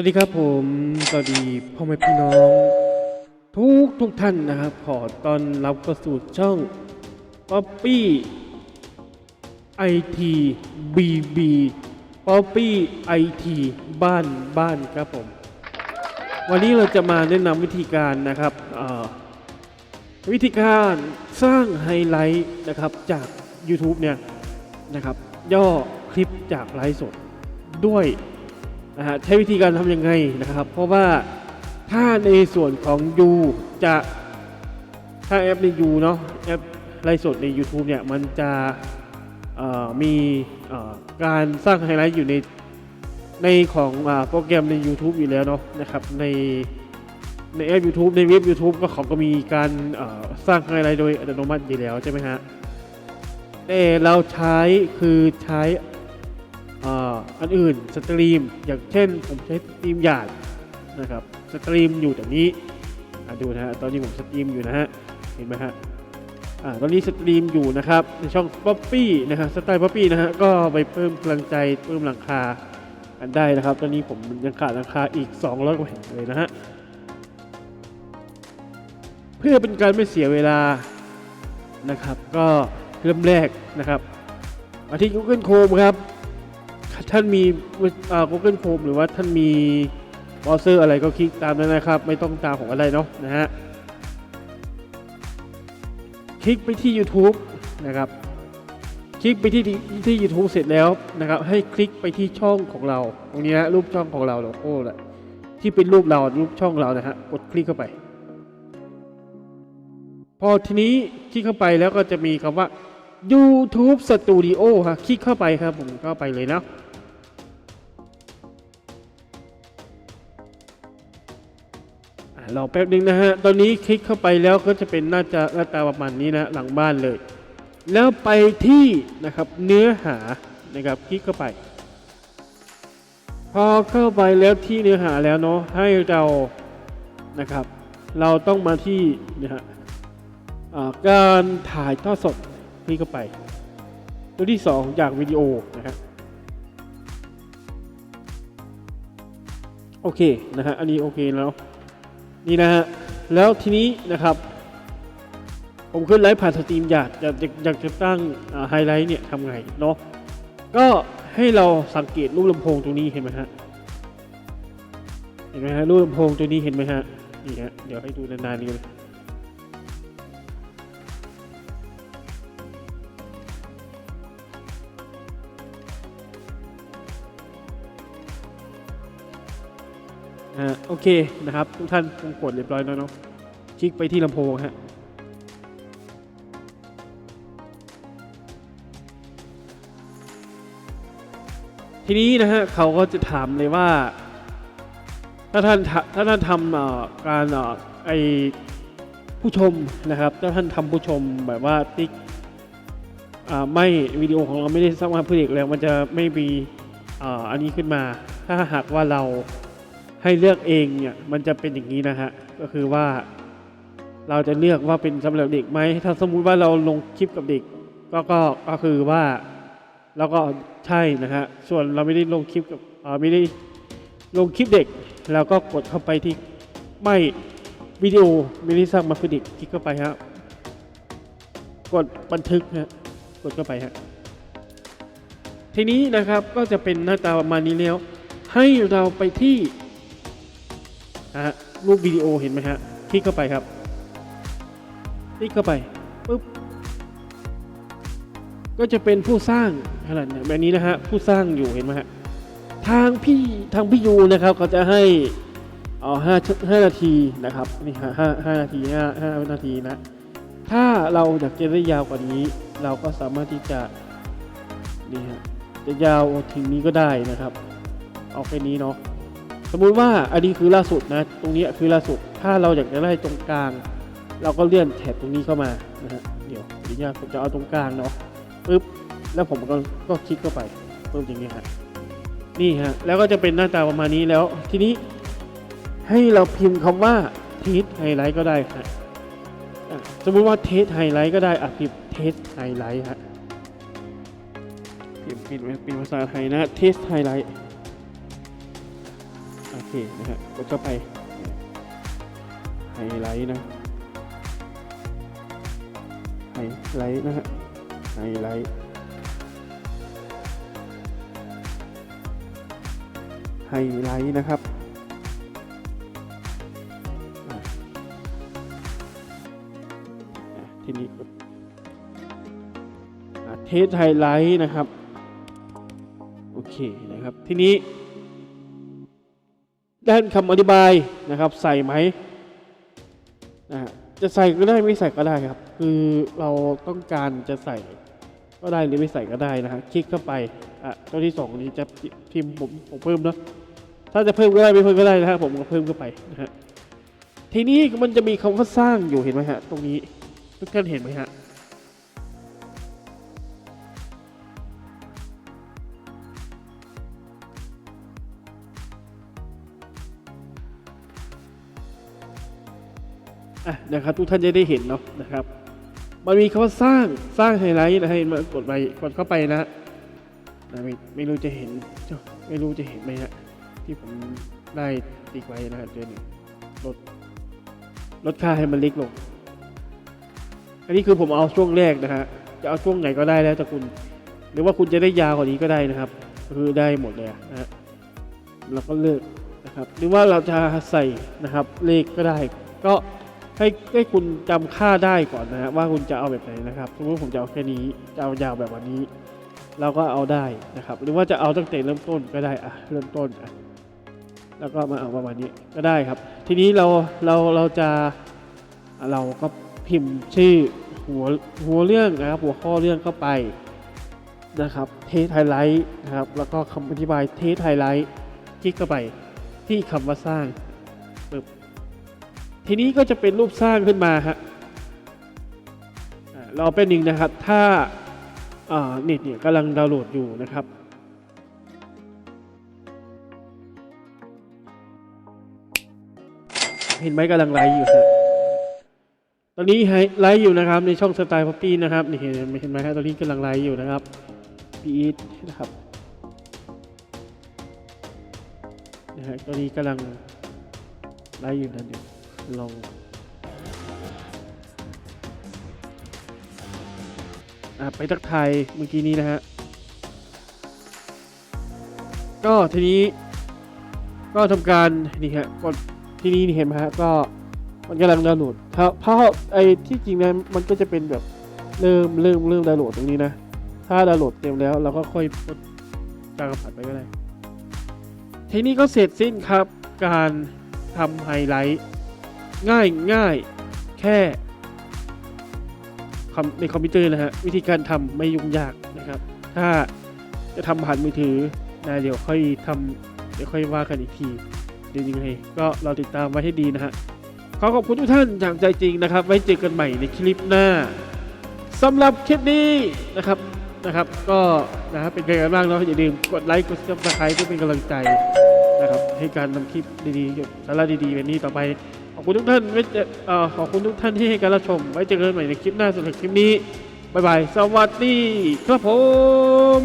สวัสดีครับผมสวัสดีพ่อแม่พี่น้อง ทุกทุกท่านนะครับ ขอต้อนรับเข้าสู่ช่อง Poppy IT BB Poppy IT บ้านบ้านครับผม วันนี้เราจะมาแนะนำวิธีการนะครับวิธีการสร้างไฮไลท์นะครับจาก YouTube เนี่ยนะครับ ย่อคลิปจากไลฟ์สดด้วย นะฮะใช้วิธีการทำยังไงนะครับ เพราะว่าถ้าในส่วนของ U จะถ้าแอปใน U เนาะแอปไลฟ์สดใน YouTube เนี่ยมันจะมีการสร้างไฮไลท์อยู่ในในของอโปรแกรมใน YouTube อยู่แล้วเนาะนะครับในในแอป YouTube ในเว็บ YouTube ก็เขาก็มีการสร้างไฮไลท์โดยอัตโนมัติอยู่แล้วใช่ไหมฮะแต่เราใช้คือใช้ อันอื่นสตรีม อย่างเช่นผมใช้สตรีมหยาดนะครับสตรีมอยู่แต่นี้ดูนะฮะตอนนี้ผมสตรีมอยู่นะฮะเห็นไหมฮะอตอนนี้สตรีมอยู่นะครับในช่องป๊อปปี้นะครับสไตล์ป๊อปปี้นะฮะก็ไปเพิ่มพลังใจเพิ่มหลังคากันได้นะครับ ตอนนี้ผมยังขาดหลังคาอีก 200กว่าแผ่นเลยนะฮะเพื่อเป็นการไม่เสียเวลานะครับ ก็เริ่มแรกนะครับมาที่ Google Chrome ครับ ท่านมีอ่า Google Chrome หรือว่าท่านมีเบราว์เซอร์อะไรก็คลิกตามนั้นนะครับ ไม่ต้องตามของอะไรเนาะนะฮะคลิกไปที่ YouTube นะครับ คลิกไปที่ที่ YouTube เสร็จแล้วนะครับ ให้คลิกไปที่ช่องของเรา ตรงนี้นะรูปช่องของเราโลโก้แหละที่เป็นรูปเรารูปช่องเรานะฮะกดคลิกเข้าไป พอทีนี้คลิกเข้าไปแล้วก็จะมีคำว่า YouTube Studio ครับคลิกเข้าไปครับผมก็ไปเลยนะ รอแป๊บนึงนะฮะ ตอนนี้คลิกเข้าไปแล้วก็จะเป็นน่าจะหน้าตาประมาณนี้นะหลังบ้านเลย แล้วไปที่นะครับเนื้อหานะครับคลิกเข้าไป พอเข้าไปแล้วที่เนื้อหาแล้วเนาะให้เรานะครับ เราต้องมาที่นะฮะการถ่ายทอดสดคลิกเข้าไป ตัวที่ 2 จากวิดีโอนะครับโอเคนะฮะอันนี้โอเคแล้ว นี่นะฮะแล้วทีนี้นะครับ ผมขึ้นไลฟ์ผ่านสตรีมอยากอยากอยากจะตั้งไฮไลท์เนี่ยทำไงเนาะก็ให้เราสังเกตรูปลำโพงตรงนี้เห็นไหมฮะเห็นไหมฮะรูปลำโพงตัวนี้เห็นไหมฮะนี่ฮะเดี๋ยวให้ดูนานๆนี้เลย อ่าโอเคนะครับ ทุกท่านคงกดเรียบร้อยแล้วเนาะคลิกไปที่ลำโพงฮะทีนี้นะฮะเขาก็จะถามเลยว่า ถ้าท่านถ้าท่านทำการไอผู้ชมนะครับถ้าท่านทำผู้ชมแบบว่าติ๊กอ่ไม่วิดีโอของเราไม่ได้สร้างมาเพื่อเด็กแล้ว มันจะไม่มีอันนี้ขึ้นมา ถ้าหากว่าเรา ให้เลือกเองเนี่ยมันจะเป็นอย่างนี้นะฮะก็คือว่า เราจะเลือกว่าเป็นสำหรับเด็กไหมถ้าสมมุติว่าเราลงคลิปกับเด็ก ก็ก็ก็คือว่าเราก็ใช่นะฮะส่วนเราไม่ได้ลงคลิปกับไม่ได้ลงคลิปเด็กเราก็กดเข้าไปที่ไม่วิดีโอไม่ได้สร้างมาเพื่อเด็กคลิกเข้าไปฮะกดบันทึกฮะกดเข้าไปฮะทีนี้นะครับก็จะเป็นหน้าตาประมาณนี้แล้ว ให้เราไปที่ นะฮะรูปวิดีโอเห็นไหมฮะคลิกเข้าไปครับคลิกเข้าไปปุ๊บก็จะเป็นผู้สร้างขนาดแบบนี้นะฮะผู้สร้างอยู่เห็นไหมฮะทางพี่ทางพี่ยูนะครับเขาจะให้เอ๋อห้าห้านาทีนะครับนี่ฮะห้าห้านาทีห้าห้านาทีนะ ถ้าเราอยากจะได้ยาวกว่านี้ เราก็สามารถที่จะนี่ฮะจะยาวถึงนี้ก็ได้นะครับ เอาแค่นี้เนาะ สมมุติว่าอันนี้คือล่าสุดนะ ตรงนี้คือล่าสุด ถ้าเราอยากจะได้ตรงกลาง เราก็เลื่อนแถบตรงนี้เข้ามานะฮะเดี๋ยวเดี๋ยวเนี่ยผมจะเอาตรงกลางเนาะปึ๊บแล้วผมก็ก็คลิกเข้าไปปึ๊บอย่างเงี้ฮะนี่ฮะแล้วก็จะเป็นหน้าตาประมาณนี้แล้ว ทีนี้ให้เราพิมพ์คำว่าเทสไฮไลท์ก็ได้ฮะสมมุติว่าเทสไฮไลท์ก็ได้อะพิมพ์เทสไฮไลท์ฮะพิมพ์เป็นภาษาไทยนะเทสไฮไลท์ เคนะฮะกดเข้าไปไฮไลท์นะไฮไลท์นะฮะไฮไลท์ไฮไลท์นะครับทีนี้กดเทสไฮไลท์นะครับ โอเคนะครับ ทีนี้ ด้านคำอธิบายนะครับใส่ไหมนะฮะจะใส่ก็ได้ไม่ใส่ก็ได้ครับ คือเราต้องการจะใส่ก็ได้หรือไม่ใส่ก็ได้นะฮะคลิกเข้าไปอะตัวที่สองนี้จะพิมพ์ผมผมเพิ่มเนาะถ้าจะเพิ่มก็ได้ไม่เพิ่มก็ได้นะฮะผมก็เพิ่มเข้าไปนะฮะทีนี้มันจะมีคำว่าสร้างอยู่เห็นไหมฮะตรงนี้ทุกท่านเห็นไหมฮะ อะนะครับทุกท่านจะได้เห็นเนาะนะครับ มันมีคำว่าสร้างสร้างไฮไลท์นะให้มากดไปกดเข้าไปนะนะไม่ไม่รู้จะเห็นไม่รู้จะเห็นไหมฮะที่ผมได้ติ๊กไว้นะฮะเจอหนึ่งลดลดค่าให้มันเล็กลง อันนี้คือผมเอาช่วงแรกนะฮะจะเอาช่วงไหนก็ได้แล้วแต่คุณ หรือว่าคุณจะได้ยาวกว่านี้ก็ได้นะครับ คือได้หมดเลยนะฮะเราก็เลือกนะครับ หรือว่าเราจะใส่นะครับเลขก็ได้ก็ ให้ให้คุณจำค่าได้ก่อนนะว่าคุณจะเอาแบบไหนนะครับสมมติผมจะเอาแค่นี้จะเอายาวแบบวันนี้ เราก็เอาได้นะครับ หรือว่าจะเอาตั้งแต่เริ่มต้นก็ได้อะเริ่มต้นอะแล้วก็มาเอาประมาณนี้ก็ได้ครับ ทีนี้เราเราเราจะเราก็พิมพ์ชื่อหัวหัวเรื่องนะครับ หัวข้อเรื่องเข้าไปนะครับเทสไฮไลท์นะครับแล้วก็คำอธิบายเทสไฮไลท์คลิกเข้าไปที่คำว่าสร้าง ทีนี้ก็จะเป็นรูปสร้างขึ้นมาฮะอ่ารอเป็นหนึ่งนะครับ ถ้าเน็ตเนี่ยกำลังดาวน์โหลดอยู่นะครับเห็นไหมกำลังไลฟ์อยู่ครับตอนนี้ไลฟ์อยู่นะครับ ในช่องสไตล์พัปปี้นะครับนี่เห็นเห็นไหมครับตอนนี้กำลังไลฟ์อยู่นะครับพีอีทนะครับนะฮะตอนนี้กำลังไลฟ์อยู่นะเดี๋ยว ลงไปทักทายเมื่อกี้นี้นะฮะ ก็ทีนี้ก็ทำการนี่ฮะกดที่นี่นี่เห็นไหมฮะก็มันกำลังดาวน์โหลดถ้าเพราะไอ้ที่จริงนะมันก็จะเป็นแบบเริ่มเริ่มเริ่มดาวน์โหลดตรงนี้นะ ถ้าดาวน์โหลดเต็มแล้วเราก็ค่อยกดกางกระผัดไปก็ได้ทีนี้ก็เสร็จสิ้นครับการทำไฮไลท์ ง่ายง่ายแค่คอมในคอมพิวเตอร์นะฮะวิธีการทำไม่ยุ่งยากนะครับ ถ้าจะทำผ่านมือถือนะเดี๋ยวค่อยทำเดี๋ยวค่อยว่ากันอีกทีเดี๋ยวยังไงก็เราติดตามไว้ให้ดีนะฮะขอขอบคุณทุกท่านจากใจจริงนะครับ ไว้เจอกันใหม่ในคลิปหน้าสำหรับคลิปนี้นะครับนะครับ ก็นะครับเป็นไงกันบ้างเนาะอย่าลืมกดไลค์กดซับสไครต์เพื่อเป็นกำลังใจนะครับให้การทำคลิปดีๆสาระดีๆแบบนี้ต่อไป อบคุณทุกท่านไว้เจอเอ่อขอบคุณทุกท่านที่ให้การรับชม ไว้เจอกันใหม่ในคลิปหน้าสำหรับคลิปนี้ บ๊ายบาย สวัสดีครับผม